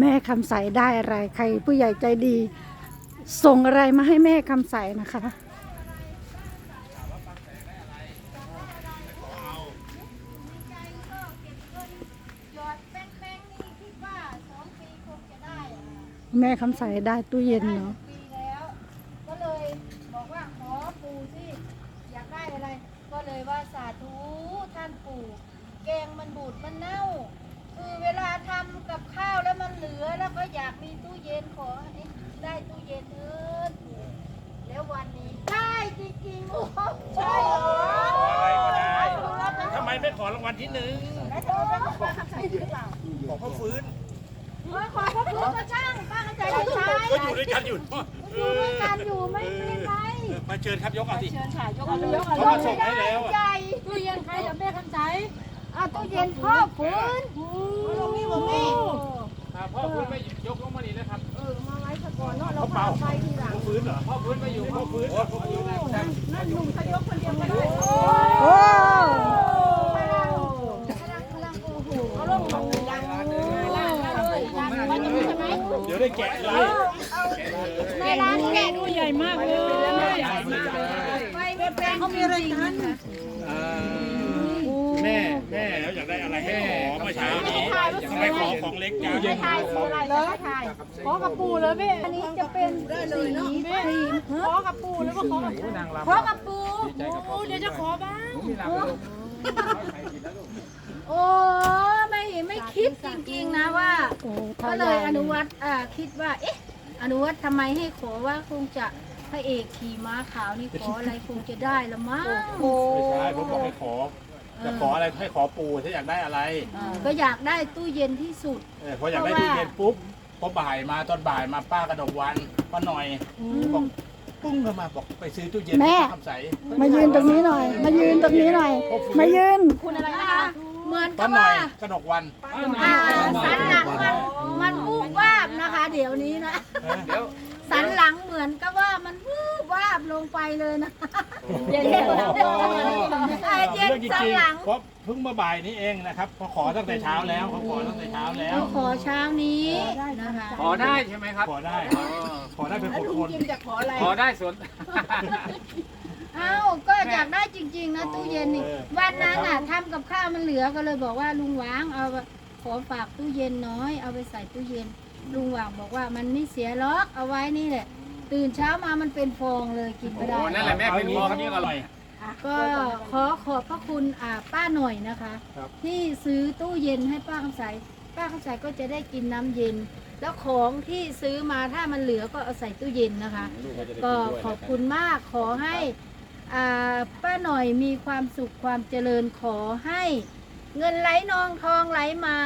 แม่คำใสได้อะไรใครผู้ใหญ่ใจดี ส่งอะไรมาให้แม่คำใสนะคะแม่คิดว่าสองปีคงจะได้อะแม่คำใสได้ตู้เย็นเนาะปีแล้วก็เลยบอกว่าขอปู่สิอยากได้อะไร ก็เลยว่าสาธุท่านปู่แกงมันบูดมันเน่า คือเวลาทำกับข้าวแล้วมันเหลือแล้วก็อยากมีตู้เย็นขอให้ได้ตู้เย็นเถิดปู่แล้ววันนี้ได้จริงๆโอ้โหใช่เหรออะไรก็ได้ ทำไมไม่ขอรางวัลที่หนึ่งแล้วจะเอาไปขอคำใส่หรือเปล่าบอกพ่อฟื้นขอขอพระพุทธก็ช่างป้าเข้าใจจะใช้ก็อยู่ด้วยกันอยู่เนอะอยู่ด้วยกันอยู่ไม่เป็นไรมาเชิญครับยกเอาสิเชิญค่ะยกเอาเลยยกเอาเขามาส่งให้แล้วอะ ใหญ่ ตู้เย็นใครเดี๋ยวแม่คำใจ เอาตู้เย็นพ่อฟื้นตรงนี้ตรงนี้พ่อฟื้นไม่ยกลงมานี่นะครับเออมาไว้ซะก่อนเนาะเราเขาเป่าไปทีหลังพ่อฟื้นเหรอพ่อฟื้นไม่อยู่พ่อฟื้นพ่อฟื้นนั่นหนุ่มเขายกคนเดียวไม่ได้โอ้พลังพลังพลังโอ้โหเอาลงของดังเลยวันนี้ใช่ไหมเดี๋ยวได้แกะเลยในร้านแกะดูใหญ่มากเลยใหญ่มากเลยไปไม่เป็นเขามีอะไรกันอ่า แม่แม่แล้วอยากได้อะไรให้ขอเมื่อเช้านี้ทำไมขอของเล็กจังไม่ทายคืออะไรเหรอทายขอกับปูเลยแม่อันนี้จะเป็นสีแม่ขอกับปูแล้วก็ขอกับปูขอกับปูปูเดี๋ยวจะขอบ้างโอ้ไม่ไม่คิดจริงๆนะว่าโอ้ก็เลยอนุวัตอ่าคิดว่าเอ๊ะอนุวัตทำไมให้ขอว่าคงจะพระเอกขี่ม้าขาวนี่ขออะไรคงจะได้ละมั้งไม่ใช่ผมบอกให้ขอ จะขออะไรให้ขอปูถ้าอยากได้อะไรอ่าก็อยากได้ตู้เย็นที่สุด เออพออยากได้ตู้เย็นปุ๊บพอบ่ายมาตอนบ่ายมาป้ากระดกวันป้าหน่อยบอกปุ้งเข้ามาบอกไปซื้อตู้เย็นให้ป้าคำใสมายืนตรงนี้หน่อย มายืนตรงนี้หน่อย มายืน คุณอะไรนะคะ เหมือนป้ากับหน่อว่ายกระดกวัน อ่าสันหลังมัน มันวูบวาบนะคะ เดี๋ยวนี้นะเดี๋ยวสันหลังเหมือนกับว่ามันวูบวาบลงไปเลยนะเย็นเย็นเรื่องจเย็นสันริงหลังๆเพราะเพิ่งมาบ่ายนี้เองนะครับเขาขอตั้งแต่เช้าแล้วเขาขอตั้งแต่เช้าแล้วเราขอเช้านี้นะคะขอได้ใช่ไหมครับขอได้อ๋อขอได้เป็นคนคนขอได้ส่วนเอ้าก็อยากได้จริง ๆ นะตู้เย็นนี่วันนั้นอะทำกับข้าวมันเหลือก็เลยบอกว่าลุงหวางเอา ขอฝากตู้เย็นน้อย เอาไปใส่ตู้เย็น ลุงหวางบอกว่ามันไม่เสียล็อกเอาไว้นี่แหละ ตื่นเช้ามามันเป็นฟองเลยกินไม่ได้ โอ้นั่นแหละแม่เป็นฟองนี่อร่อย ก็ขอขอบพระคุณอ่าป้าหน่อยนะคะที่ซื้อตู้เย็นให้ป้าคำใสป้าคำใสก็จะได้กินน้ำเย็น แล้วของที่ซื้อมาถ้ามันเหลือก็เอาใส่ตู้เย็นนะคะก็ขอบคุณมากขอให้อ่าป้าหน่อยมีความสุขความเจริญขอให้ เงินไหลนองทองไหลมา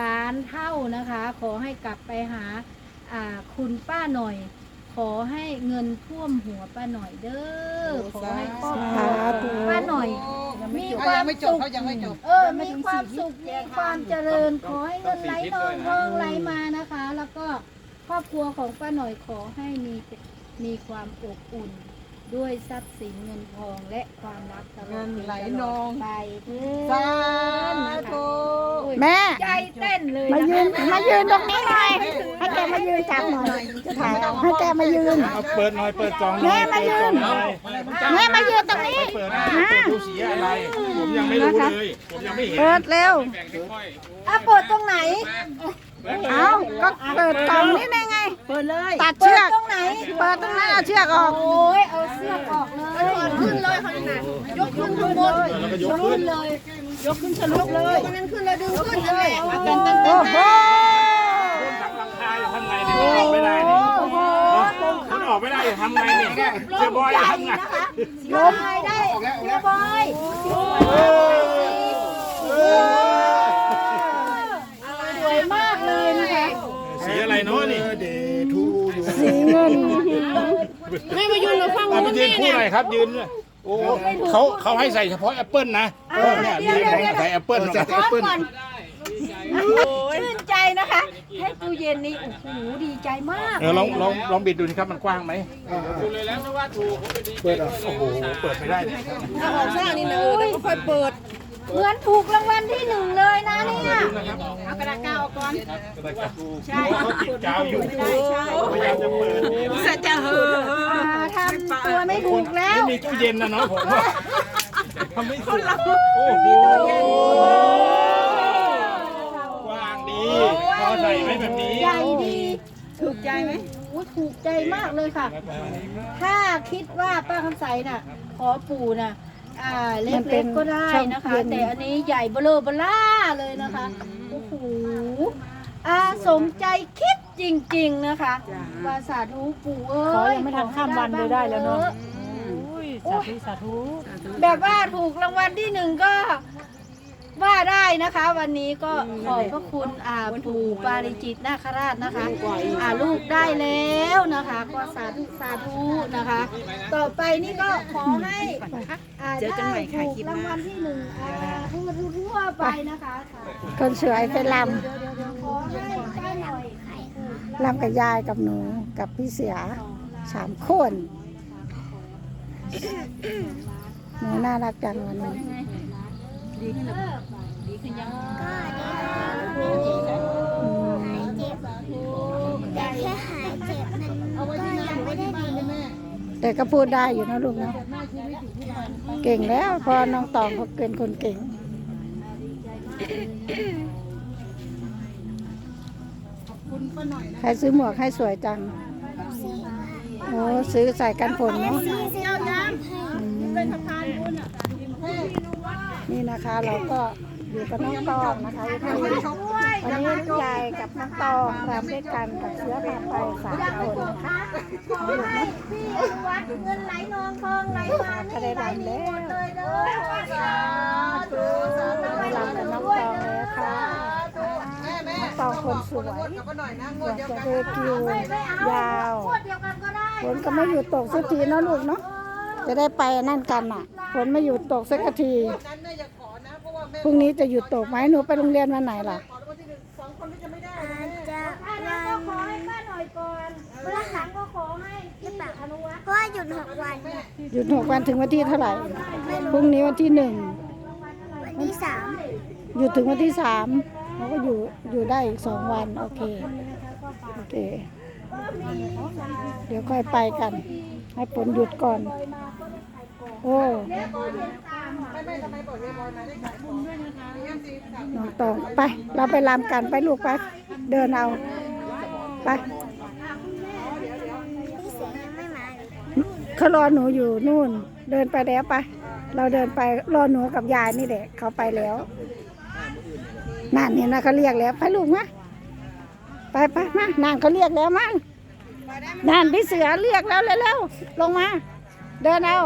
ล้านเท่านะคะ ขอให้กลับไปหาอ่าคุณป้าหน่อย ขอให้เงินท่วมหัวป้าหน่อยเด้อขอให้ครอบครัวสาธุป้าหน่อย มีความสุขเออมีความสุขมีความเจริญขอให้เงินไหลนองทองไหลมานะคะ แล้วก็ครอบครัวของป้าหน่อยขอให้มีมีความอบอุ่น ด้วยทรัพย์สินเงินทองและความรักตลอดเงินไหลนอง ไปเถิดสานะคะธุโอ้ยแม่ ใจเต้นเลยมานะยืคะนมายืนตรงนี้หน่อยให้แกมายืนจับหน่อยจะถ่ายให้แกมายืน เอาเปิดหน่อยเปิดกล่องหน่อยแม่มายืน เปิดกล่องหน่อยแม่มายืนตรงนี้เปิดนะเปิดดูสีอะไร ผมยังไม่รู้เลย ผมยังไม่เห็นเปิดเร็ว แบ่งค่อยอะเปิดตรงไหน เอาก็เปิดกล่องนี่ได้ไง เปิดเลย ตัดเปิเชืดอก ตรงไหน เปิดตรงนั้นเอาเชือกออก โอ้ยเอาเสื้อออกเลยขึ้นเลยข้างหน้ายกขึ้นข้างบนแล้วก็ยกขึ้นเลย ยกขึ้นสลุกเลยมันนั้นขึ้นแล้วดึงขึ้นเลยโอ้โหคนขับหลังคาจะทำไงเนี่ยมันออกไม่ได้นี่มันออกไม่ได้จะทำไงเนี่ยเจอบอยจะทำไงลมได้เรียบร้อย ไม่มายืนหรือฟังเอาไปยืนคู่หน่อยครับยืนด้วยโอ้เขาเขาให้ใส่เฉพาะแอปเปิลนะเออเนี่ยมีของใส่แอปเปิลลงไปพร้อมก่อนชื่นใจนะคะให้ตู้เย็นนี่โอ้โหดีใจมากเออลองลองลองบิดดูนะครับมันกว้างไหมๆดูเลยแล้วไม่ว่าถูกผมเป็นดีใจด้วยโอ้โหเปิดไม่ได้เนี่ยถ้าออกสร้างนี่นะเออแล้วก็ค่อยเปิด เหมือนถูกรางวัลที่หนึ่งเลยนะเนี่ยเอากระดาษกาวออกก่อนใช่เขาติดกาวอยู่พยายามจะเปิดสัจจะเหอะอ่าทำตัวไม่ถูกแล้วมีตู้เย็นนะเนาะผมว่าทำไม่ถูกโอ้โหกว้างดีพอใส่ไว้แบบนี้ใหญ่ดีถูกใจไหมถูกใจมากเลยค่ะ ถ้าคิดว่าป้าคำใสน่ะ ขอปู่น่ะ อ่าเล็กๆก็ได้นะคะ แต่อันนี้ใหญ่เบลอเบล่าเลยนะคะโอ้โหอาสมใจคิดจริง ๆนะคะว่าสาธุปู่เอ้ยขอยังไม่ทันข้ามวันเลยได้แล้วเนาะโอ้ยสาธุสาธุ แบบว่าถูกรางวัลที่หนึ่งก็ว่าได้ นะคะ วันนี้ก็ขอบพระคุณอาปู่ปาริจิตนาคราชนะคะอ่าลูกได้แล้วนะคะ ก็สาธุสาธุนะคะ ต่อไปนี่ก็ขอให้อ่าได้ถูกรางวัลที่หนึ่งอ่าทั่วทั่วๆไปนะคะสาธุคนสวยไปลขอให้ได้หน่อยำลำกับยายกับหนูกับพี่เสือสามคนหนูน่ารักจังวันนี้ ดีขึ้นหรื อดีขึ้นยังอืมแต่แค่หายเจ็บมันก็ยังไม่ได้ดีแต่ก็พูดได้อยู่นะลูกเนาะเก่งแล้วพอน้องตองเขาเกินคนเก่งใครซื้อหมวกให้สวยจังโอ้ซื้อใส่กันฝนเนาะอืมนี่นะคะเราก็ อยู่กับน้องตองนะคะวันนี้วันนี้ยายกับน้องตองรำด้วยกันกับเชื้อพาไปสามคนนะคะขอให้พี่วัดเงินไหลนองทองไหลมานี่ไหลดีหมดเลยเด้อสาธุสาธุรำกับน้องตองแล้วค่ะน้องตองคนสวยอยากจะเดินคิวยาวฝนก็ไม่หยุดตกสักทีเนาะลูกเนาะจะได้ไปนั่นกันอะฝนไม่หยุดตกสักที พรุ่งนี้จะหยุดตกไหมหนูไปโรงเรียนวันไหนล่ะอาจจะอันนั้นก็ขอให้ป้าหน่อยก่อนเมื่อหลังก็ขอให้พี่อนุวัฒน์เพราะว่าหยุดหกวันเนี่ยหยุดหกวันถึงวันที่เท่าไหร่ พรุ่งนี้วันที่หนึ่ง วันที่สามหยุดถึงวันที่สามเราก็อยู่อยู่ได้อีกสองวัน โอเค โอเค เดี๋ยวค่อยไปกัน ให้ฝนหยุดก่อน โอ้น้ องตองไป เราไปรำกันไปลูกไป เดินเอาไปเขารอหนูอยู่นู่น เดินไปแล้วไป เราเดินไปรอหนูกับยายนี่แหละเขาไปแล้วนั่นเนี่ยนะเขาเรียกแล้วไปลูกมาไปไปมานั่นเขาเรียกแล้วมั้งนั่นพี่เสือเรียกแล้วเร็วๆลงมา เดินเอา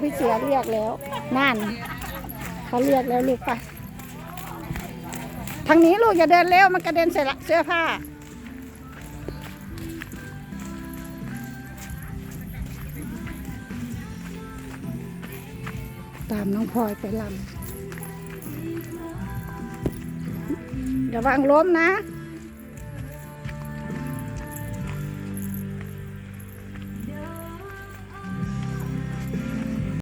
พี่เสือเรียกแล้ว นั่นเขาเรียกแล้วลูกไปทางนี้ลูกอย่าเดินเร็วมันกระเด็นใส่ละเสื้อผ้า ตามน้องพลอยไปลำระวังล้มนะ